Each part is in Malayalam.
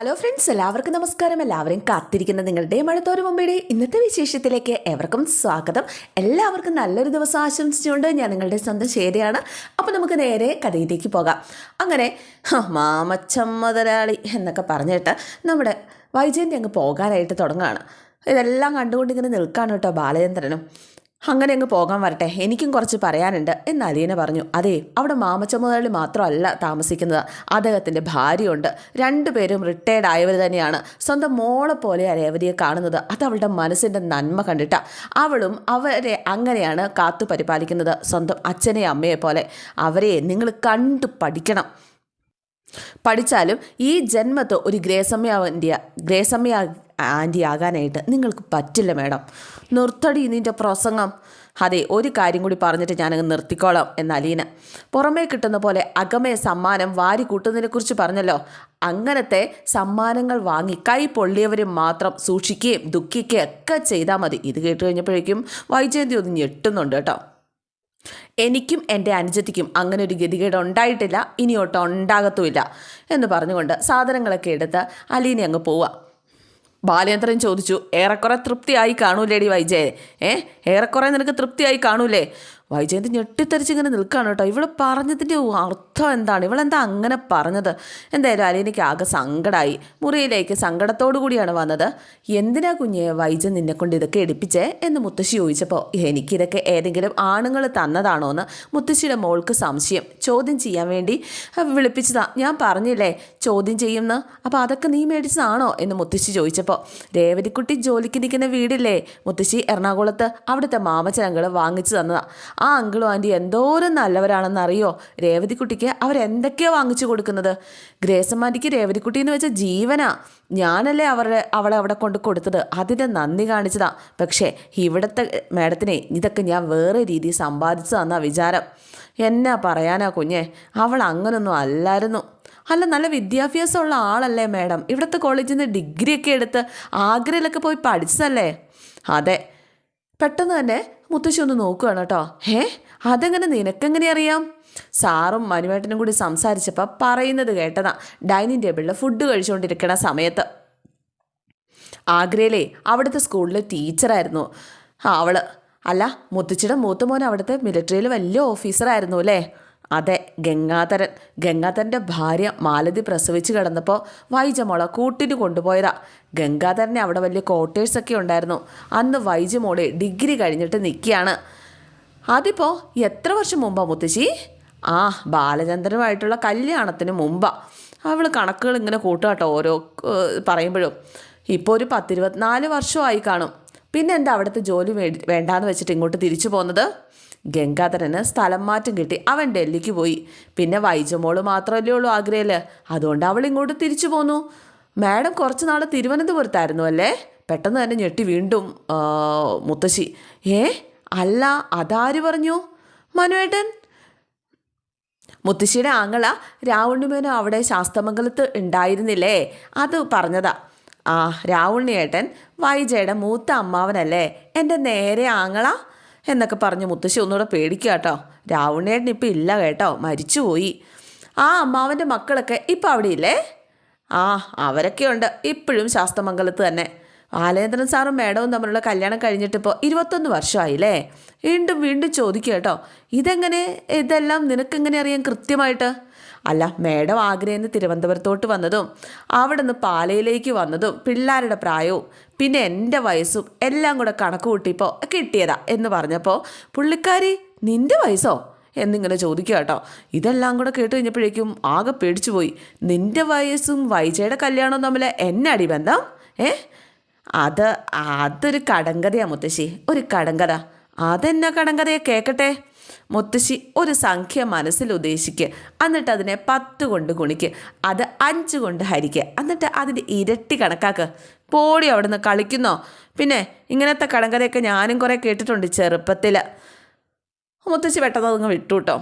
ഹലോ ഫ്രണ്ട്സ് എല്ലാവർക്കും നമസ്കാരം. എല്ലാവരും കാത്തിരിക്കുന്ന നിങ്ങളുടെ മഴത്തോരു മുമ്പയുടെ ഇന്നത്തെ വിശേഷത്തിലേക്ക് ഏവർക്കും സ്വാഗതം. എല്ലാവർക്കും നല്ലൊരു ദിവസം ആശംസിച്ചുകൊണ്ട് ഞാൻ നിങ്ങളുടെ സ്വന്തം ശരിയാണ് അപ്പോൾ നമുക്ക് നേരെ കഥയിലേക്ക് പോകാം. അങ്ങനെ ഹ, മാമച്ചൻ മുതലാളി എന്നൊക്കെ പറഞ്ഞിട്ട് നമ്മുടെ വൈജയന്തി അങ്ങ് പോകാനായിട്ട് തുടങ്ങുകയാണ്. ഇതെല്ലാം കണ്ടുകൊണ്ടിങ്ങനെ നിൽക്കാണ് കേട്ടോ ബാലചന്ദ്രനും. അങ്ങനെ അങ്ങ് പോകാൻ വരട്ടെ എനിക്കും കുറച്ച് പറയാനുണ്ട്. എന്ന് അലീന പറഞ്ഞു. അതെ അവിടെ മാമച്ച മുതലാളി മാത്രമല്ല താമസിക്കുന്നത്. അദ്ദേഹത്തിന്റെ ഭാര്യയുണ്ട്. രണ്ടുപേരും റിട്ടയർഡ് ആയവർ തന്നെയാണ്. സ്വന്തം മോളെ പോലെ രേവതിയെ കാണുന്നത്. അത് അവളുടെ മനസ്സിന്റെ നന്മ കണ്ടിട്ട. അവളും അവരെ അങ്ങനെയാണ് കാത്തു പരിപാലിക്കുന്നത്. സ്വന്തം അച്ഛനെ അമ്മയെ പോലെ. അവരെ നിങ്ങൾ കണ്ടു പഠിക്കണം. പഠിച്ചാലും ഈ ജന്മത്ത് ഒരു ഗ്രേസമ്മയാവിന്റെ ഗ്രേസമ്മയാ ഗ്രേസമ്മ ആന്റി ആകാനായിട്ട് നിങ്ങൾക്ക് പറ്റില്ല മേഡം. നിർത്തടി നിന്റെ പ്രസംഗം. അതെ ഒരു കാര്യം കൂടി പറഞ്ഞിട്ട് ഞാനങ്ങ് നിർത്തിക്കോളാം എന്ന അലീന പുറമേ കിട്ടുന്ന പോലെ അകമേ സമ്മാനം വാരി കൂട്ടുന്നതിനെക്കുറിച്ച് പറഞ്ഞല്ലോ. അങ്ങനത്തെ സമ്മാനങ്ങൾ വാങ്ങി കൈ പൊള്ളിയവരും മാത്രം സൂക്ഷിക്കുകയും ദുഃഖിക്കുകയും ഒക്കെ ചെയ്താൽ മതി. ഇത് കേട്ട് കഴിഞ്ഞപ്പോഴേക്കും വൈജയന്തി ഒന്ന് ഞെട്ടുന്നുണ്ട് കേട്ടോ. എനിക്കും എന്റെ അനുജത്തിക്കും അങ്ങനെ ഒരു ഗതികേട് ഉണ്ടായിട്ടില്ല. ഇനിയോട്ടോ ഉണ്ടാകത്തുമില്ല എന്ന് പറഞ്ഞുകൊണ്ട് സാധനങ്ങളൊക്കെ എടുത്ത് അലീനെ അങ്ങ് പോവുക. ബാലേന്ദ്രൻ ചോദിച്ചു ഏറെക്കുറെ തൃപ്തിയായി കാണൂലേടി വൈജയ ഏ ഏറെക്കുറെ നിനക്ക് തൃപ്തിയായി കാണൂലേ? വൈജയന്തി ഞെട്ടിത്തെറിച്ചിങ്ങനെ നിൽക്കുകയാണ് കേട്ടോ. ഇവൾ പറഞ്ഞതിന്റെ അർത്ഥം എന്താണ്? ഇവളെന്താ അങ്ങനെ പറഞ്ഞത്? എന്തായാലും അലീനയ്ക്ക് ആകെ സങ്കടമായി മുറിയിലേക്ക് സങ്കടത്തോടു കൂടിയാണ് വന്നത്. എന്തിനാ കുഞ്ഞെ വൈജൻ നിന്നെ കൊണ്ട് ഇതൊക്കെ എടുപ്പിച്ചേ എന്ന് മുത്തശ്ശി ചോദിച്ചപ്പോൾ എനിക്കിതൊക്കെ ഏതെങ്കിലും ആണുങ്ങൾ തന്നതാണോ എന്ന് മുത്തശ്ശിയുടെ മോൾക്ക് സംശയം. ചോദ്യം ചെയ്യാൻ വേണ്ടി വിളിപ്പിച്ചതാ. ഞാൻ പറഞ്ഞില്ലേ ചോദ്യം ചെയ്യുമെന്ന് അപ്പോൾ അതൊക്കെ നീ മേടിച്ചതാണോ എന്ന് മുത്തശ്ശി ചോദിച്ചപ്പോൾ രേവതിക്കുട്ടി ജോലിക്ക് നിൽക്കുന്ന വീടില്ലേ? മുത്തശ്ശി എറണാകുളത്ത് അവിടുത്തെ മാമച്ചനങ്ങൾ വാങ്ങിച്ചു തന്നതാ. ആ അങ്കിളും ആന്റി എന്തോരം നല്ലവരാണെന്ന് അറിയോ രേവതിക്കുട്ടിക്ക് അവരെന്തൊക്കെയോ വാങ്ങിച്ചു കൊടുക്കുന്നത്? ഗ്രേസമ്മാന്റിക്ക് രേവതിക്കുട്ടി എന്ന് വെച്ചാൽ ജീവനാ. ഞാനല്ലേ അവരുടെ അവളെ അവിടെ കൊണ്ട് കൊടുത്തത്. അതിന്റെ നന്ദി കാണിച്ചതാ. പക്ഷേ ഇവിടുത്തെ മേഡത്തിനെ ഇതൊക്കെ ഞാൻ വേറെ രീതിയിൽ സമ്പാദിച്ചു തന്നാ വിചാരം. എന്നാ പറയാനാ കുഞ്ഞെ? അവൾ അങ്ങനൊന്നും അല്ലായിരുന്നു. അല്ല നല്ല വിദ്യാഭ്യാസമുള്ള ആളല്ലേ മാഡം. ഇവിടുത്തെ കോളേജിൽ നിന്ന് ഡിഗ്രിയൊക്കെ എടുത്ത് ആഗ്രയിലൊക്കെ പോയി പഠിച്ചതല്ലേ? അതെ. പെട്ടെന്ന് തന്നെ മുത്തശ്ശി ഒന്ന് നോക്കുകയാണ് കേട്ടോ. ഏ അതെങ്ങനെ നിനക്കെങ്ങനെ അറിയാം? സാറും മനുവേട്ടനും കൂടി സംസാരിച്ചപ്പോൾ പറയുന്നത് കേട്ടതാ. ഡൈനിങ് ടേബിളിൽ ഫുഡ് കഴിച്ചുകൊണ്ടിരിക്കണ സമയത്ത്. ആഗ്രയിലെ അവിടുത്തെ സ്കൂളിലെ ടീച്ചറായിരുന്നു. അവൾ. അല്ല മുത്തച്ചിയുടെ മൂത്ത മോൻ അവിടുത്തെ മിലിറ്ററിയിൽ വലിയ ഓഫീസറായിരുന്നു അല്ലേ? അതെ ഗംഗാധരൻ. ഗംഗാധരന്റെ ഭാര്യ മാലതി പ്രസവിച്ച് കിടന്നപ്പോൾ വൈജമോളെ കൂട്ടിന് കൊണ്ടുപോയതാ. ഗംഗാധരനെ അവിടെ വലിയ ക്വാർട്ടേഴ്സൊക്കെ ഉണ്ടായിരുന്നു. അന്ന് വൈജമോളെ ഡിഗ്രി കഴിഞ്ഞിട്ട് നിൽക്കുകയാണ് അതിപ്പോൾ എത്ര വർഷം മുമ്പാ മുത്തശ്ശി? ആ ബാലചന്ദ്രനുമായിട്ടുള്ള കല്യാണത്തിന് മുമ്പാ. അവൾ കണക്കുകൾ ഇങ്ങനെ കൂട്ടുക ഓരോ പറയുമ്പോഴും. ഇപ്പോൾ ഒരു പത്തിരുപത്തിനാല് വർഷമായി കാണും. പിന്നെ എന്താ അവിടുത്തെ ജോലി വേണ്ടി വേണ്ടാന്ന് വെച്ചിട്ട് ഇങ്ങോട്ട് തിരിച്ചു പോകുന്നത് ഗംഗാധരന് സ്ഥലം മാറ്റം കിട്ടി. അവൻ ഡൽഹിക്ക് പോയി. പിന്നെ വൈജമോൾ മാത്രമല്ലേ ഉള്ളൂ ആഗ്രയിൽ അതുകൊണ്ട് അവൾ ഇങ്ങോട്ട് തിരിച്ചു പോന്നു. മാഡം കുറച്ച് നാൾ തിരുവനന്തപുരത്തായിരുന്നു അല്ലേ? പെട്ടെന്ന് തന്നെ ഞെട്ടി വീണ്ടും മുത്തശ്ശി. ഏ അല്ല അതാര് പറഞ്ഞു? മനുവേട്ടൻ മുത്തശ്ശിയുടെ ആങ്ങള രാവുണ്ണിമേനോ അവിടെ ശാസ്തമംഗലത്ത് ഉണ്ടായിരുന്നില്ലേ? അത് പറഞ്ഞതാ. ആ രാവുണ്ണിയേട്ടൻ വൈജയുടെ മൂത്ത അമ്മാവനല്ലേ? എന്റെ നേരെ ആങ്ങള? എന്നൊക്കെ പറഞ്ഞ് മുത്തശ്ശി ഒന്നുകൂടെ പേടിക്കുക കേട്ടോ. രാവുണ്ണിയേട്ടൻ ഇപ്പം ഇല്ല കേട്ടോ. മരിച്ചുപോയി ആ അമ്മാവന്റെ മക്കളൊക്കെ ഇപ്പം അവിടെ ഇല്ലേ ആ അവരൊക്കെ ഉണ്ട്. ഇപ്പോഴും ശാസ്തമംഗലത്ത് തന്നെ. ബാലേന്ദ്രൻ സാറും മേഡവും തമ്മിലുള്ള കല്യാണം കഴിഞ്ഞിട്ടിപ്പോൾ ഇരുപത്തൊന്ന് വർഷമായില്ലേ? വീണ്ടും വീണ്ടും ചോദിക്കുക കേട്ടോ. ഇതെങ്ങനെ? ഇതെല്ലാം നിനക്കെങ്ങനെ അറിയാം കൃത്യമായിട്ട്? അല്ല മേഡം ആഗ്രയിൽ തിരുവനന്തപുരത്തോട്ട് വന്നതും അവിടെ നിന്ന് പാലയിലേക്ക് വന്നതും പിള്ളേരുടെ പ്രായവും പിന്നെ എന്റെ വയസ്സും എല്ലാം കൂടെ കണക്ക് കൂട്ടിയപ്പോൾ കിട്ടിയതാ എന്ന് പറഞ്ഞപ്പോൾ പുള്ളിക്കാരി നിന്റെ വയസ്സോ? എന്നിങ്ങനെ ചോദിക്കുക കേട്ടോ. ഇതെല്ലാം കൂടെ കേട്ട് കഴിഞ്ഞപ്പോഴേക്കും ആകെ പേടിച്ചു പോയി നിന്റെ വയസ്സും വൈജയുടെ കല്യാണവും തമ്മിൽ എന്നെ അടിബന്ധം? ഏ? അത് അതൊരു കടങ്കഥയാണ് മുത്തശ്ശി ഒരു കടങ്കഥ. അതെന്നാ കടങ്കഥയെ? കേൾക്കട്ടെ മുത്തശ്ശി ഒരു സംഖ്യ മനസ്സിൽ ഉദ്ദേശിക്കുക എന്നിട്ട് അതിനെ പത്ത് കൊണ്ട് ഗുണിക്ക്. അത് അഞ്ച് കൊണ്ട് ഹരിക്കുക എന്നിട്ട് അതിന്റെ ഇരട്ടി കണക്കാക്ക്. പോടി അവിടെ നിന്ന് കളിക്കുന്നോ? പിന്നെ ഇങ്ങനത്തെ കടങ്കഥയൊക്കെ ഞാനും കുറേ കേട്ടിട്ടുണ്ട് ചെറുപ്പത്തിൽ. മുത്തശ്ശി പെട്ടെന്ന് അതങ്ങ് വിട്ടു കേട്ടോ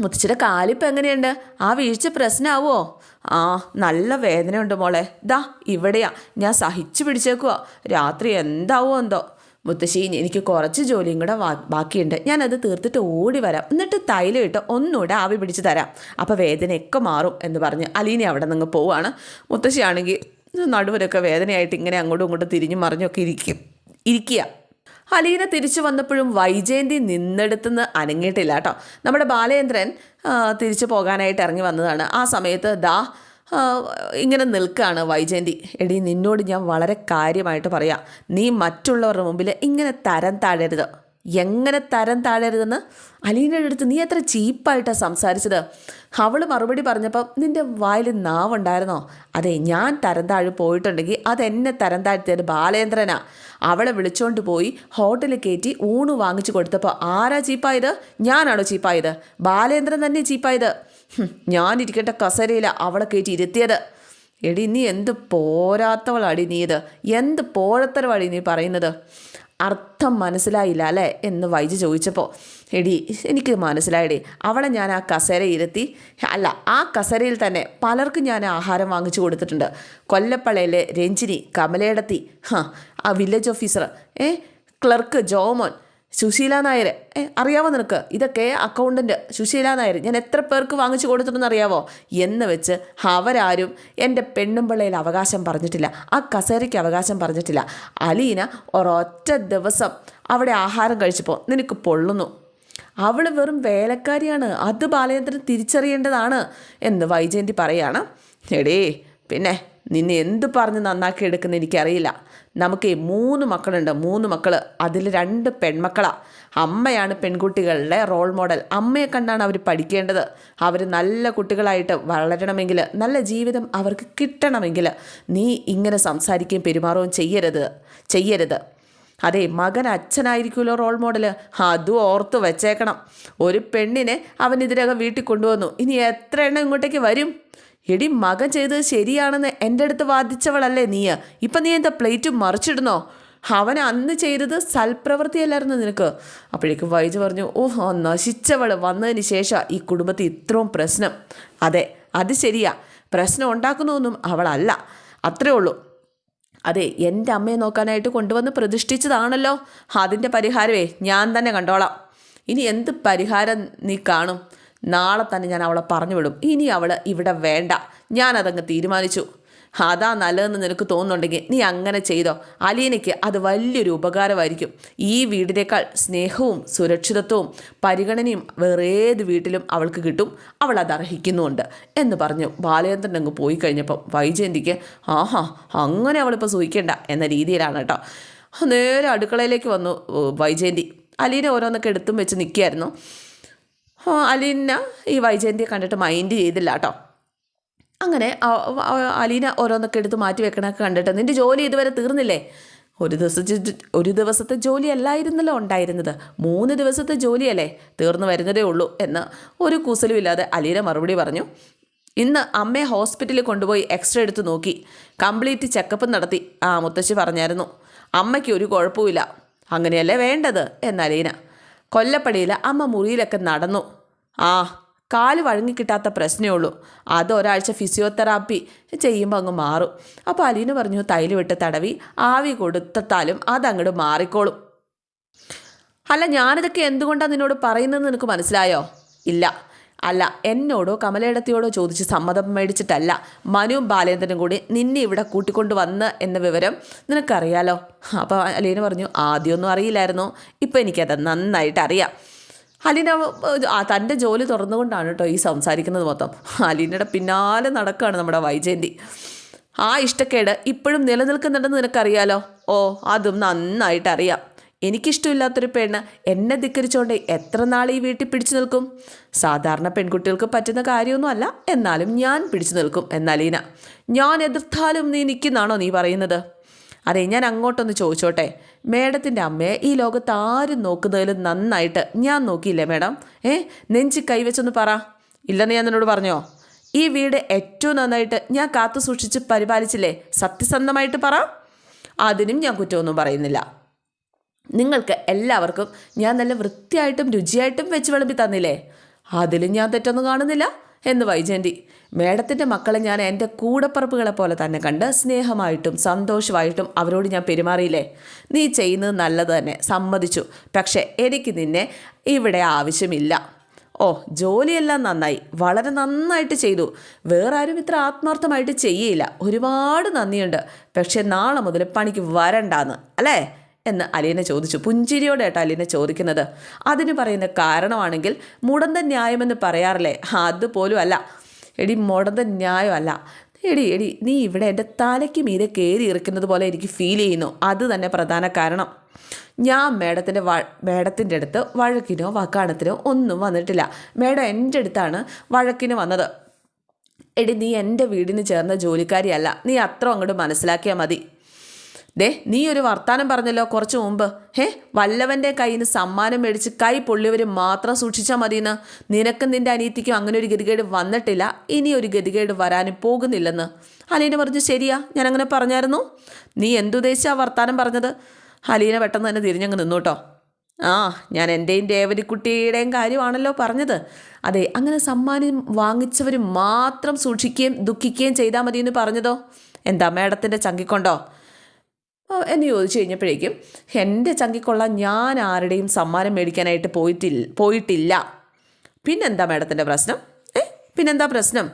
മുത്തശ്ശിയുടെ കാലിപ്പം എങ്ങനെയുണ്ട്? ആ വീഴ്ച പ്രശ്നമാവോ ആ നല്ല വേദനയുണ്ട് മോളെ. ദാ ഇവിടെയാ. ഞാൻ സഹിച്ചു പിടിച്ചേക്കുവാ. രാത്രി എന്താവോ എന്തോ. മുത്തശ്ശി എനിക്ക് കുറച്ച് ജോലിയും കൂടെ ബാക്കിയുണ്ട്. ഞാനത് തീർത്തിട്ട് ഓടി വരാം. എന്നിട്ട് തൈലം ഇട്ട് ഒന്നുകൂടെ ആവി പിടിച്ച് തരാം. അപ്പോൾ വേദനയൊക്കെ മാറും എന്ന് പറഞ്ഞ്. അലീനെ അവിടെ നിന്ന് പോവാണ്. മുത്തശ്ശിയാണെങ്കിൽ നടുവരൊക്കെ വേദനയായിട്ട് ഇങ്ങനെ അങ്ങോട്ടും ഇങ്ങോട്ടും തിരിഞ്ഞു മറിഞ്ഞൊക്കെ ഇരിക്കും. ഇരിക്കുക. അലീന തിരിച്ചു വന്നപ്പോഴും വൈജയന്തി നിന്നെടുത്തുനിന്ന് അനങ്ങിയിട്ടില്ല കേട്ടോ. നമ്മുടെ ബാലേന്ദ്രൻ തിരിച്ചു പോകാനായിട്ട് ഇറങ്ങി വന്നതാണ്. ആ സമയത്ത് ദാ ഇങ്ങനെ നിൽക്കുകയാണ് വൈജയന്തി. എടി നിന്നോട് ഞാൻ വളരെ കാര്യമായിട്ട് പറയാം. നീ മറ്റുള്ളവരുടെ മുമ്പിൽ ഇങ്ങനെ തരം താഴരുത്. എങ്ങനെ തരം താഴരുതെന്ന് അലീനയുടെ അടുത്ത് നീ എത്ര ചീപ്പായിട്ടാണ് സംസാരിച്ചത്. അവൾ മറുപടി പറഞ്ഞപ്പോൾ നിന്റെ വായിൽ നാവുണ്ടായിരുന്നോ? അതെ ഞാൻ തരം താഴെ പോയിട്ടുണ്ടെങ്കിൽ അതെന്നെ തരം താഴ്ത്തിയത് ബാലേന്ദ്രനാ. അവളെ വിളിച്ചോണ്ട് പോയി ഹോട്ടലിൽ കയറ്റി ഊണ് വാങ്ങിച്ചു കൊടുത്തപ്പോൾ ആരാ ചീപ്പായത്? ഞാനാണോ ചീപ്പായത്? ബാലേന്ദ്രൻ തന്നെ ചീപ്പായത്. ഞാനിരിക്കേണ്ട കസരയില അവളെ കയറ്റി ഇരുത്തിയത്. എടി നീ എന്ത് പോരാത്തവളടി നീ ഇത്. എന്ത് പോഴത്തരവാടി നീ പറയുന്നത്? അർത്ഥം മനസ്സിലായില്ല അല്ലേ? എന്ന് വൈജി ചോദിച്ചപ്പോൾ എടി എനിക്ക് മനസ്സിലായടി അവളെ ഞാൻ ആ കസേര ഇരുത്തി അല്ല ആ കസേരയിൽ തന്നെ പലർക്കും ഞാൻ ആഹാരം വാങ്ങിച്ചു കൊടുത്തിട്ടുണ്ട്. കൊല്ലപ്പള്ളയിലെ രഞ്ജിനി കമലേടത്തി ആ വില്ലേജ് ഓഫീസർ ഏ ക്ലർക്ക് ജോമോൻ സുശീല നായർ ഏ നിനക്ക്? ഇതൊക്കെ അക്കൗണ്ടന്റ് സുശീല നായർ. ഞാൻ എത്ര പേർക്ക് വാങ്ങിച്ചു കൊടുത്തിട്ടുണ്ടെന്ന് അറിയാവോ? എന്ന് വെച്ച് അവരാരും എന്റെ പെണ്ണും പിള്ളയിൽ അവകാശം പറഞ്ഞിട്ടില്ല. ആ കസേരയ്ക്ക് അവകാശം പറഞ്ഞിട്ടില്ല. അലീന ഒരൊറ്റ ദിവസം അവിടെ ആഹാരം കഴിച്ചപ്പോൾ നിനക്ക് പൊള്ളുന്നു. അവൾ വെറും വേലക്കാരിയാണ്. അത് ബാലചന്ദ്രൻ തിരിച്ചറിയേണ്ടതാണ് എന്ന് വൈജയന്തി പറയാണ്. എടേ പിന്നെ നിന്നെ എന്ത് പറഞ്ഞ് നന്നാക്കി എടുക്കുന്ന എനിക്കറിയില്ല. നമുക്ക് മൂന്ന് മക്കളുണ്ട്. മൂന്ന് മക്കൾ അതിൽ രണ്ട് പെൺമക്കളാണ് അമ്മയാണ് പെൺകുട്ടികളുടെ റോൾ മോഡൽ അമ്മയെ കണ്ടാണ് അവർ പഠിക്കേണ്ടത്. അവർ നല്ല കുട്ടികളായിട്ട് വളരണമെങ്കിൽ നല്ല ജീവിതം അവർക്ക് കിട്ടണമെങ്കിൽ നീ ഇങ്ങനെ സംസാരിക്കുകയും പെരുമാറുകയും ചെയ്യരുത്. ചെയ്യരുത്. അതെ മകൻ അച്ഛനായിരിക്കുമല്ലോ റോൾ മോഡൽ അതും ഓർത്ത് വെച്ചേക്കണം. ഒരു പെണ്ണിനെ അവൻ ഇതിനകം വീട്ടിൽ കൊണ്ടുവന്നു. ഇനി എത്ര എണ്ണം ഇങ്ങോട്ടേക്ക് വരും? എടി മകൻ ചെയ്തത് ശരിയാണെന്ന് എന്റെ അടുത്ത് വാദിച്ചവളല്ലേ നീ ഇപ്പം നീ എന്താ പ്ലേറ്റ് മറിച്ചിടുന്നോ? അവൻ അന്ന് ചെയ്തത് സൽപ്രവൃത്തിയല്ലായിരുന്നു നിനക്ക്? അപ്പോഴേക്കും വൈജു പറഞ്ഞു ഓഹോ നശിച്ചവൾ വന്നതിന് ശേഷം ഈ കുടുംബത്തിൽ ഇത്രയും പ്രശ്നം. അതെ അത് ശരിയാ. പ്രശ്നം ഉണ്ടാക്കുന്നതൊന്നും അവളല്ല. അത്രേ ഉള്ളൂ. അതെ എന്റെ അമ്മയെ നോക്കാനായിട്ട് കൊണ്ടുവന്ന് പ്രതിഷ്ഠിച്ചതാണല്ലോ. അതിന്റെ പരിഹാരമേ ഞാൻ തന്നെ കണ്ടോളാം. ഇനി എന്ത് പരിഹാരം നീ കാണും? നാളെ തന്നെ ഞാൻ അവളെ പറഞ്ഞു വിടും. ഇനി അവൾ ഇവിടെ വേണ്ട. ഞാനതങ്ങ് തീരുമാനിച്ചു. അതാ നല്ലതെന്ന് നിനക്ക് തോന്നുന്നുണ്ടെങ്കിൽ നീ അങ്ങനെ ചെയ്തോ. അലീനയ്ക്ക് അത് വലിയൊരു ഉപകാരമായിരിക്കും. ഈ വീടിനേക്കാൾ സ്നേഹവും സുരക്ഷിതത്വവും പരിഗണനയും വേറെ ഏത് വീട്ടിലും അവൾക്ക് കിട്ടും. അവൾ അത് അർഹിക്കുന്നുമുണ്ട് എന്ന് പറഞ്ഞു ബാലചന്ദ്രൻ അങ്ങ് പോയി കഴിഞ്ഞപ്പം വൈജയന്തിക്ക് ആഹാ അങ്ങനെ അവളിപ്പോൾ സൂഹിക്കേണ്ട എന്ന രീതിയിലാണ് കേട്ടോ. നേരെ അടുക്കളയിലേക്ക് വന്നു വൈജയന്തി. അലീന ഓരോന്നൊക്കെ എടുത്തും വെച്ച് നിൽക്കുകയായിരുന്നു. അലീന ഈ വൈജയന്തിയെ കണ്ടിട്ട് മൈൻഡ് ചെയ്തില്ല കേട്ടോ അങ്ങനെ അലീന ഓരോന്നൊക്കെ എടുത്ത് മാറ്റി വെക്കണമൊക്കെ കണ്ടിട്ട് നിന്റെ ജോലി ഇതുവരെ തീർന്നില്ലേ? ഒരു ദിവസത്തെ ഒരു ദിവസത്തെ ജോലി അല്ലായിരുന്നല്ലോ ഉണ്ടായിരുന്നത്. മൂന്ന് ദിവസത്തെ ജോലിയല്ലേ തീർന്നു വരുന്നതേ ഉള്ളൂ എന്ന് ഒരു കൂസലുമില്ലാതെ അലീന മറുപടി പറഞ്ഞു. ഇന്ന് അമ്മയെ ഹോസ്പിറ്റലിൽ കൊണ്ടുപോയി എക്സ്റേ എടുത്ത് നോക്കി. കംപ്ലീറ്റ് ചെക്കപ്പ് നടത്തി ആ മുത്തശ്ശി പറഞ്ഞായിരുന്നു. അമ്മയ്ക്ക് ഒരു കുഴപ്പമില്ല അങ്ങനെയല്ലേ വേണ്ടത്? എന്ന് അലീന. കൊല്ലപ്പടിയിൽ അമ്മ മുറിയിലൊക്കെ നടന്നു. ആ കാൽ വഴങ്ങിക്കിട്ടാത്ത പ്രശ്നമേ ഉള്ളൂ. അത് ഒരാഴ്ച ഫിസിയോതെറാപ്പി ചെയ്യുമ്പോൾ അങ്ങ് മാറും. അപ്പോൾ അലീന പറഞ്ഞു തൈൽ വിട്ട് തടവി ആവി കൊടുത്താലും അതങ്ങോട്ട് മാറിക്കോളും. അല്ല ഞാനിതൊക്കെ എന്തുകൊണ്ടാണ് നിന്നോട് പറയുന്നതെന്ന് നിനക്ക് മനസ്സിലായോ? ഇല്ല. അല്ല എന്നോടോ കമലയിടത്തിയോടോ ചോദിച്ച് സമ്മതം മേടിച്ചിട്ടല്ല. മനുവും ബാലേന്ദ്രനും കൂടി നിന്നെ ഇവിടെ കൂട്ടിക്കൊണ്ട് വന്ന് എന്ന വിവരം നിനക്കറിയാലോ? അപ്പോൾ അലീന പറഞ്ഞു ആദ്യമൊന്നും അറിയില്ലായിരുന്നു. ഇപ്പോൾ എനിക്കത് നന്നായിട്ട് അറിയാം അലീന തന്റെ ജോലി തുറന്നുകൊണ്ടാണ് കേട്ടോ ഈ സംസാരിക്കുന്നത് മൊത്തം. അലീനയുടെ പിന്നാലെ നടക്കുകയാണ് നമ്മുടെ വൈജയന്തി. ആ ഇഷ്ടക്കേട് ഇപ്പോഴും നിലനിൽക്കുന്നുണ്ടെന്ന് നിനക്കറിയാലോ? ഓ അതും നന്നായിട്ട് അറിയാം എനിക്കിഷ്ടമില്ലാത്തൊരു പെണ്ണ് എന്നെ ധിക്കരിച്ചുകൊണ്ട് എത്ര നാൾ ഈ വീട്ടിൽ പിടിച്ചു നിൽക്കും? സാധാരണ പെൺകുട്ടികൾക്ക് പറ്റുന്ന കാര്യമൊന്നുമല്ല എന്നാലും ഞാൻ പിടിച്ചു നിൽക്കും എന്നലീന ഞാൻ എതിർത്താലും നീ നിൽക്കുന്നാണോ നീ പറയുന്നത്? അതെ ഞാൻ അങ്ങോട്ടൊന്ന് ചോദിച്ചോട്ടെ. മേഡത്തിന്റെ അമ്മയെ ഈ ലോകത്ത് ആരും നോക്കുന്നതിലും നന്നായിട്ട് ഞാൻ നോക്കിയില്ലേ മേഡം? ഏ നെഞ്ചി കൈവച്ചൊന്ന് പറ. ഇല്ലെന്ന് ഞാൻ നിന്നോട് പറഞ്ഞോ? ഈ വീട് ഏറ്റവും നന്നായിട്ട് ഞാൻ കാത്തു സൂക്ഷിച്ച് പരിപാലിച്ചില്ലേ? സത്യസന്ധമായിട്ട് പറ. അതിനും ഞാൻ കുറ്റമൊന്നും പറയുന്നില്ല. നിങ്ങൾക്ക് എല്ലാവർക്കും ഞാൻ നല്ല വൃത്തിയായിട്ടും രുചിയായിട്ടും വെച്ച് വിളമ്പി തന്നില്ലേ? അതിലും ഞാൻ തെറ്റൊന്നും കാണുന്നില്ല. എന്ന് വൈജയന്തി. മേഡത്തിന്റെ മക്കളെ ഞാൻ എന്റെ കൂടപ്പറപ്പുകളെ പോലെ തന്നെ കണ്ട് സ്നേഹമായിട്ടും സന്തോഷമായിട്ടും അവരോട് ഞാൻ പെരുമാറിയില്ലേ? നീ ചെയ്യുന്നത് നല്ലത് തന്നെ. സമ്മതിച്ചു. പക്ഷേ എനിക്ക് നിന്നെ ഇവിടെ ആവശ്യമില്ല. ഓ ജോലിയെല്ലാം നന്നായി. വളരെ നന്നായിട്ട് ചെയ്തു. വേറെ ആരും ഇത്ര ആത്മാർത്ഥമായിട്ട് ചെയ്യില്ല. ഒരുപാട് നന്ദിയുണ്ട്. പക്ഷേ നാളെ മുതൽ പണിക്ക് വരണ്ടാന്ന്. അല്ലേ? എന്ന് അലീന ചോദിച്ചു. പുഞ്ചിരിയോടെ അലീന ചോദിക്കുന്നത്. അതിന് പറയുന്ന കാരണമാണെങ്കിൽ മുടന്ത ന്യായമെന്ന് പറയാറില്ലേ? അതുപോലും അല്ല. എടി മുടന്ത ന്യായമല്ല എടി എടി നീ ഇവിടെ എന്റെ തലയ്ക്ക് മീതെ കയറി ഇറക്കുന്നത് പോലെ എനിക്ക് ഫീൽ ചെയ്യുന്നു. അത് തന്നെ പ്രധാന കാരണം. ഞാൻ മേഡത്തിന്റെ വ മേഡത്തിന്റെ അടുത്ത് വഴക്കിനോ വക്കാണത്തിനോ ഒന്നും വന്നിട്ടില്ല. മേഡം എന്റെ അടുത്താണ് വഴക്കിന് വന്നത്. എടി നീ എന്റെ വീടിന് ചേർന്ന ജോലിക്കാരിയല്ല. നീ അത്ര അങ്ങോട്ട് മനസ്സിലാക്കിയാൽ മതി. ദേ നീ ഒരു വർത്താനം പറഞ്ഞല്ലോ കുറച്ച് മുമ്പ്. ഹേ വല്ലവന്റെ കയ്യിൽ നിന്ന് സമ്മാനം മേടിച്ച് കൈ പൊള്ളിയവർ മാത്രം സൂക്ഷിച്ചാൽ മതിയെന്ന്. നിനക്കും നിന്റെ അനിയത്തിക്കും അങ്ങനെ ഒരു ഗതികേട് വന്നിട്ടില്ല. ഇനി ഒരു ഗതികേട് വരാനും പോകുന്നില്ലെന്ന്. അലീന പറഞ്ഞു ശരിയാ ഞാൻ അങ്ങനെ പറഞ്ഞായിരുന്നു. നീ എന്തുദ്ദേശിച്ചാ വർത്താനം പറഞ്ഞത്? അലീന പെട്ടെന്ന് തന്നെ തിരിഞ്ഞങ്ങ് നിന്നു കേട്ടോ. ആ ഞാൻ എന്റെയും ദേവരിക്കുട്ടിയുടെയും കാര്യമാണല്ലോ പറഞ്ഞത്. അതെ അങ്ങനെ സമ്മാനം വാങ്ങിച്ചവർ മാത്രം സൂക്ഷിക്കുകയും ദുഃഖിക്കുകയും ചെയ്താൽ മതി എന്ന് പറഞ്ഞതോ? എന്താ മേഡത്തിന്റെ ചങ്കിക്കൊണ്ടോ? എന്ന് ചോദിച്ചു കഴിഞ്ഞപ്പോഴേക്കും എന്റെ ചങ്കിക്കൊള്ള ഞാൻ ആരുടെയും സമ്മാനം മേടിക്കാനായിട്ട് പോയിട്ടില്ല പോയിട്ടില്ല. പിന്നെന്താ മേഡത്തിന്റെ പ്രശ്നം? ഏ പിന്നെന്താ പ്രശ്നം?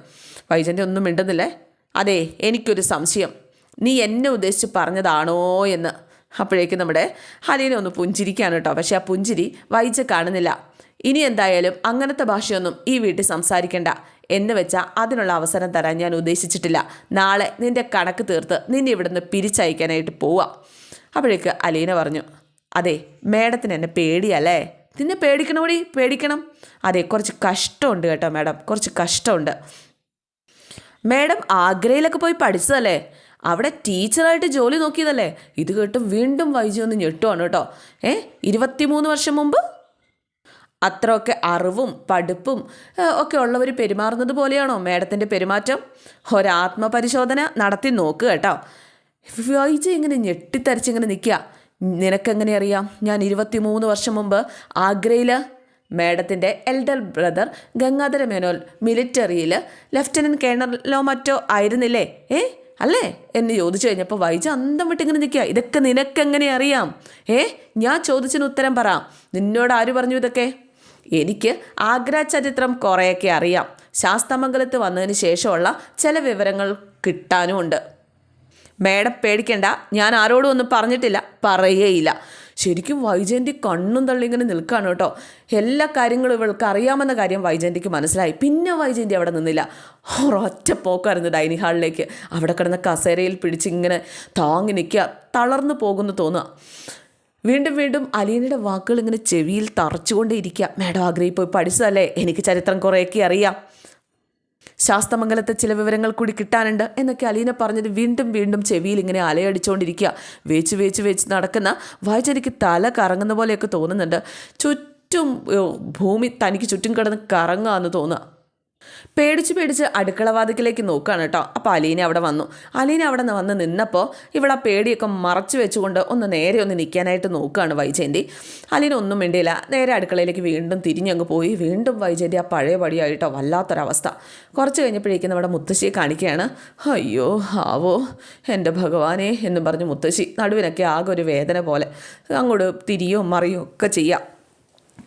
വൈജന്റെ ഒന്നും മിണ്ടുന്നില്ലേ? അതെ എനിക്കൊരു സംശയം. നീ എന്നെ ഉദ്ദേശിച്ച് പറഞ്ഞതാണോ എന്ന്. അപ്പോഴേക്കും നമ്മുടെ ഹലീനെ ഒന്ന് പുഞ്ചിരിക്കാണ് കേട്ടോ. പക്ഷേ ആ പുഞ്ചിരി വൈജ കാണുന്നില്ല. ഇനി എന്തായാലും അങ്ങനത്തെ ഭാഷയൊന്നും ഈ വീട്ടിൽ സംസാരിക്കണ്ട. എന്ന് വെച്ചാൽ അതിനുള്ള അവസരം തരാൻ ഞാൻ ഉദ്ദേശിച്ചിട്ടില്ല. നാളെ നിന്റെ കണക്ക് തീർത്ത് നിന്നെ ഇവിടുന്ന് പിരിച്ചയക്കാനായിട്ട് പോവാം. അപ്പോഴേക്ക് അലീന പറഞ്ഞു അതെ മേഡത്തിന് എന്നെ പേടിയല്ലേ? നിന്നെ പേടിക്കണോടി പേടിക്കണം. അതെ കുറച്ച് കഷ്ടമുണ്ട് കേട്ടോ മാഡം കുറച്ച് കഷ്ടമുണ്ട്. മേഡം ആഗ്രയിലൊക്കെ പോയി പഠിച്ചതല്ലേ? അവിടെ ടീച്ചറായിട്ട് ജോലി നോക്കിയതല്ലേ? ഇത് കേട്ട് വീണ്ടും വൈജി ഒന്ന് ഞെട്ടുവാണ് കേട്ടോ. ഏ ഇരുപത്തിമൂന്ന് വർഷം മുമ്പ് അത്രയൊക്കെ അറിവും പഠിപ്പും ഒക്കെ ഉള്ളവർ പെരുമാറുന്നത് പോലെയാണോ മേഡത്തിന്റെ പെരുമാറ്റം? ഒരാത്മപരിശോധന നടത്തി നോക്കുക കേട്ടോ. വൈജ ഇങ്ങനെ ഞെട്ടിത്തരിച്ചിങ്ങനെ നിൽക്കുക നിനക്കെങ്ങനെ അറിയാം? ഞാൻ ഇരുപത്തിമൂന്ന് വർഷം മുമ്പ് ആഗ്രയിൽ മേഡത്തിന്റെ എൽഡർ ബ്രദർ ഗംഗാധര മേനോൽ മിലിറ്ററിയിൽ ലെഫ്റ്റനന്റ് കേണലോ മറ്റോ ആയിരുന്നില്ലേ? ഏ? അല്ലേ? എന്ന് ചോദിച്ചു കഴിഞ്ഞപ്പോൾ വൈജ അന്തം വിട്ടിങ്ങനെ നിൽക്കുക ഇതൊക്കെ നിനക്കെങ്ങനെ അറിയാം? ഏ? ഞാൻ ചോദിച്ചതിന് ഉത്തരം പറ. നിന്നോട് ആര് പറഞ്ഞു ഇതൊക്കെ? എനിക്ക് ആഗ്ര ചരിത്രം കുറേയൊക്കെ അറിയാം. ശാസ്തമംഗലത്ത് വന്നതിന് ശേഷമുള്ള ചില വിവരങ്ങൾ കിട്ടാനും ഉണ്ട് മേഡം പേടിക്കണ്ട. ഞാൻ ആരോടും ഒന്നും പറഞ്ഞിട്ടില്ല. പറയേയില്ല. ശരിക്കും വൈജയന്തി കണ്ണും തള്ളി ഇങ്ങനെ നിൽക്കുകയാണ് കേട്ടോ. എല്ലാ കാര്യങ്ങളും ഇവൾക്ക് അറിയാമെന്ന കാര്യം വൈജയന്തിക്ക് മനസ്സിലായി. പിന്നെ വൈജയന്തി അവിടെ നിന്നില്ല. ഒറ്റ പോക്കായിരുന്നു ഡൈനിങ് ഹാളിലേക്ക്. അവിടെ കിടന്ന കസേരയിൽ പിടിച്ച് ഇങ്ങനെ താങ്ങി നിൽക്കുക തളർന്നു പോകുന്നു തോന്നുക. വീണ്ടും വീണ്ടും അലീനയുടെ വാക്കുകൾ ഇങ്ങനെ ചെവിയിൽ തറച്ചുകൊണ്ടേയിരിക്കുക. മാഡം ആഗ്രഹി പോയി പഠിച്ചതല്ലേ? എനിക്ക് ചരിത്രം കുറേയൊക്കെ അറിയാം. ശാസ്തമംഗലത്തെ ചില വിവരങ്ങൾ കൂടി കിട്ടാനുണ്ട് എന്നൊക്കെ അലീന പറഞ്ഞത് വീണ്ടും വീണ്ടും ചെവിയിൽ ഇങ്ങനെ അലയടിച്ചുകൊണ്ടിരിക്കുക വേച്ച് വേച്ച് വേച്ച് നടക്കുന്ന വായിച്ചെനിക്ക് തല കറങ്ങുന്ന പോലെയൊക്കെ തോന്നുന്നുണ്ട്. ചുറ്റും ഭൂമി തനിക്ക് ചുറ്റും കിടന്ന് കറങ്ങുക എന്ന് തോന്നുക. പേടിച്ച് പേടിച്ച് അടുക്കളവാതിക്കലേക്ക് നോക്കുകയാണ് കേട്ടോ. അപ്പോൾ അലീന അവിടെ വന്നു. അലീന അവിടെ നിന്ന് വന്ന് നിന്നപ്പോൾ ഇവിടെ പേടിയൊക്കെ മറച്ചു വെച്ചുകൊണ്ട് ഒന്ന് നേരെ ഒന്ന് നിൽക്കാനായിട്ട് നോക്കുകയാണ് വൈജയന്തി. അലീന ഒന്നും മിണ്ടിയില്ല. നേരെ അടുക്കളയിലേക്ക് വീണ്ടും തിരിഞ്ഞങ്ങ് പോയി. വീണ്ടും വൈജയന്തി ആ പഴയ പടിയായിട്ടോ വല്ലാത്തൊരവസ്ഥ. കുറച്ച് കഴിഞ്ഞപ്പോഴേക്കും നമ്മുടെ മുത്തശ്ശിയെ കാണിക്കുകയാണ്. അയ്യോ ആവോ എന്റെ ഭഗവാനെ എന്നും പറഞ്ഞ് മുത്തശ്ശി നടുവിനൊക്കെ ആകെ ഒരു വേദന പോലെ അങ്ങോട്ട് തിരിയോ മറിയോ ഒക്കെ ചെയ്യാം.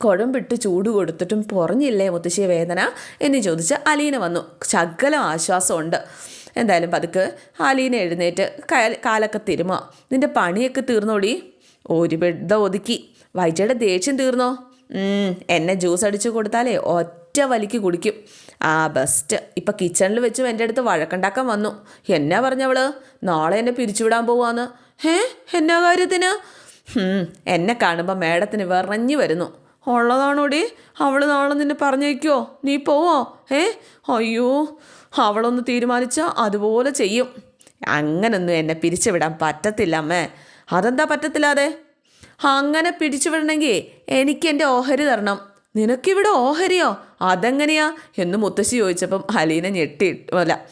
കുഴമ്പിട്ട് ചൂട് കൊടുത്തിട്ടും പുറഞ്ഞില്ലേ മുത്തശ്ശി വേദന? എന്ന് ചോദിച്ച് അലീന വന്നു. ശകലം ആശ്വാസമുണ്ട്. എന്തായാലും പതുക്കെ അലീന എഴുന്നേറ്റ് കാല- കാലൊക്കെ തിരുമുക നിന്റെ പണിയൊക്കെ തീർന്നോടി. ഒരു ബെഡ് ഒതുക്കി. വൈജയുടെ ദേഷ്യം തീർന്നോ? എന്നെ ജ്യൂസ് അടിച്ചു കൊടുത്താലേ ഒറ്റ വലിക്ക് കുടിക്കും. ആ ബെസ്റ്റ് ഇപ്പം കിച്ചണിൽ വെച്ചും എന്റെ അടുത്ത് വഴക്കുണ്ടാക്കാൻ വന്നു. എന്നാ പറഞ്ഞവൾ? നാളെ എന്നെ പിരിച്ചുവിടാൻ പോവാന്ന്. ഹേ എന്നാ കാര്യത്തിന്? എന്നെ കാണുമ്പോൾ മേഡത്തിന് വിറഞ്ഞു വരുന്നു. ഉള്ളതാണോടി? അവൾ നാളെ നിന്നെ പറഞ്ഞേക്കോ നീ പോവോ? ഏ? അയ്യോ അവളൊന്ന് തീരുമാനിച്ചാൽ അതുപോലെ ചെയ്യും. അങ്ങനൊന്നും എന്നെ പിരിച്ചുവിടാൻ പറ്റത്തില്ല അമ്മേ അതെന്താ പറ്റത്തില്ലാതെ? അങ്ങനെ പിടിച്ചുവിടണമെങ്കിൽ എനിക്ക് എന്റെ ഓഹരി തരണം. നിനക്കിവിടെ ഓഹരിയോ? അതെങ്ങനെയാ? എന്ന് മുത്തശ്ശി ചോദിച്ചപ്പം അലീന ഞെട്ടി. അല്ല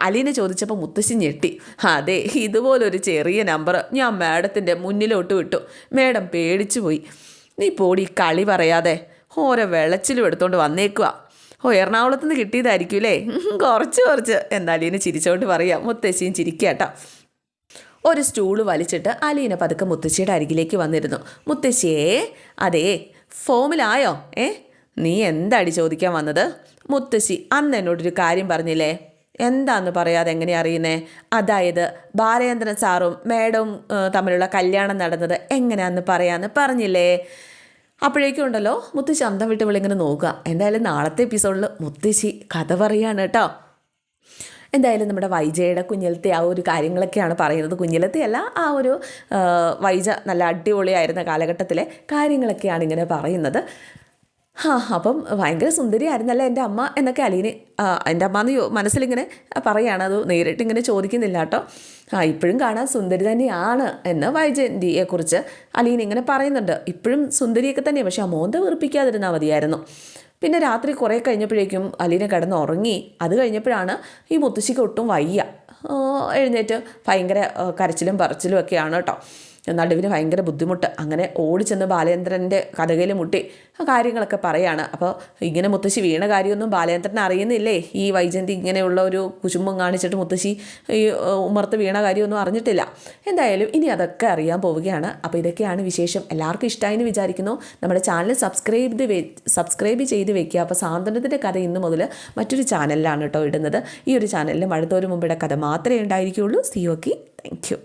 അലീന ചോദിച്ചപ്പോൾ മുത്തശ്ശി ഞെട്ടി. അതെ ഇതുപോലൊരു ചെറിയ നമ്പർ ഞാൻ മാഡത്തിന്റെ മുന്നിലോട്ട് വിട്ടു. മാഡം പേടിച്ചു പോയി നീ പോടി കളി പറയാതെ. ഓരോ വെളച്ചിലും എടുത്തോണ്ട് വന്നേക്കുക ഓ എറണാകുളത്ത് നിന്ന് കിട്ടിയതായിരിക്കും അല്ലേ കുറച്ച് കുറച്ച്. എന്തായാലും ഇനി ചിരിച്ചോണ്ട് പറയാം. മുത്തശ്ശിയും ചിരിക്കാട്ടോ. ഒരു സ്റ്റൂൾ വലിച്ചിട്ട് അലീന പതുക്കെ മുത്തശ്ശിയുടെ അരികിലേക്ക് വന്നിരുന്നു. മുത്തശ്ശിയേ അതേ ഫോമിലായോ? ഏ നീ എന്താടി ചോദിക്കാൻ വന്നത്? മുത്തശ്ശി അന്ന് എന്നോടൊരു കാര്യം പറഞ്ഞില്ലേ? എന്താന്ന് പറയാതെ എങ്ങനെ അറിയുന്നേ? അതായത് ബാലചന്ദ്രൻ സാറും മേഡവും തമ്മിലുള്ള കല്യാണം നടന്നത് എങ്ങനെയാന്ന് പറയാന്ന് പറഞ്ഞില്ലേ? അപ്പോഴേക്കും ഉണ്ടല്ലോ മുത്തശ്ശി അന്തം വിട്ട് വിളിങ്ങനെ നോക്കുക. എന്തായാലും നാളത്തെ എപ്പിസോഡിൽ മുത്തശ്ശി കഥ പറയാണ് കേട്ടോ എന്തായാലും നമ്മുടെ വൈജയുടെ കുഞ്ഞിലത്തെ ആ ഒരു കാര്യങ്ങളൊക്കെയാണ് പറയുന്നത്. കുഞ്ഞിലത്തെ അല്ല ആ ഒരു വൈജ നല്ല അടിപൊളിയായിരുന്ന കാലഘട്ടത്തിലെ കാര്യങ്ങളൊക്കെയാണ് ഇങ്ങനെ പറയുന്നത്. ആ അപ്പം ഭയങ്കര സുന്ദരിയായിരുന്നല്ലേ എന്റെ അമ്മ എന്നൊക്കെ അലീന് എന്റെ അമ്മ എന്ന് മനസ്സിലിങ്ങനെ പറയുകയാണ് അത് നേരിട്ട് ഇങ്ങനെ ചോദിക്കുന്നില്ല കേട്ടോ. ആ ഇപ്പോഴും കാണാൻ സുന്ദരി തന്നെയാണ് എന്ന് വൈജയന്തിയെക്കുറിച്ച് അലീൻ ഇങ്ങനെ പറയുന്നുണ്ട്. ഇപ്പോഴും സുന്ദരിയൊക്കെ തന്നെയാണ് പക്ഷേ ആ മോന്ത വെറുപ്പിക്കാതിരുന്നാൽ മതിയായിരുന്നു. പിന്നെ രാത്രി കുറേ കഴിഞ്ഞപ്പോഴേക്കും അലീന കിടന്ന് ഉറങ്ങി അത് കഴിഞ്ഞപ്പോഴാണ് ഈ മുത്തശ്ശിക്ക് ഒട്ടും വയ്യ. എഴുന്നേറ്റ് ഭയങ്കര കരച്ചിലും പറച്ചിലും ഒക്കെയാണ് കേട്ടോ. നടുവിന് ഭയങ്കര ബുദ്ധിമുട്ട്. അങ്ങനെ ഓടിച്ചെന്ന് ബാലേന്ദ്രന്റെ കഥകയിൽ മുട്ടി ആ കാര്യങ്ങളൊക്കെ പറയാണ്. അപ്പോൾ ഇങ്ങനെ മുത്തശ്ശി വീണ കാര്യമൊന്നും ബാലേന്ദ്രൻ അറിയുന്നില്ലേ? ഈ വൈജന്തി ഇങ്ങനെയുള്ള ഒരു കുശുമ്പം കാണിച്ചിട്ട് മുത്തശ്ശി ഈ ഉമർത്ത് വീണ കാര്യമൊന്നും അറിഞ്ഞിട്ടില്ല. എന്തായാലും ഇനി അതൊക്കെ അറിയാൻ പോവുകയാണ്. അപ്പോൾ ഇതൊക്കെയാണ് വിശേഷം. എല്ലാവർക്കും ഇഷ്ടമായി വിചാരിക്കുന്നു. നമ്മുടെ ചാനൽ സബ്സ്ക്രൈബ് സബ്സ്ക്രൈബ് ചെയ്ത് വെക്കുക. അപ്പോൾ സാന്ത്വനത്തിന്റെ കഥ ഇന്ന് മുതൽ മറ്റൊരു ചാനലിലാണ് കേട്ടോ ഇടുന്നത്. ഈ ഒരു ചാനലിൽ മഴത്തോരു മുമ്പിടെ കഥ മാത്രമേ ഉണ്ടായിരിക്കുകയുള്ളൂ സി ഓക്കെ താങ്ക് യു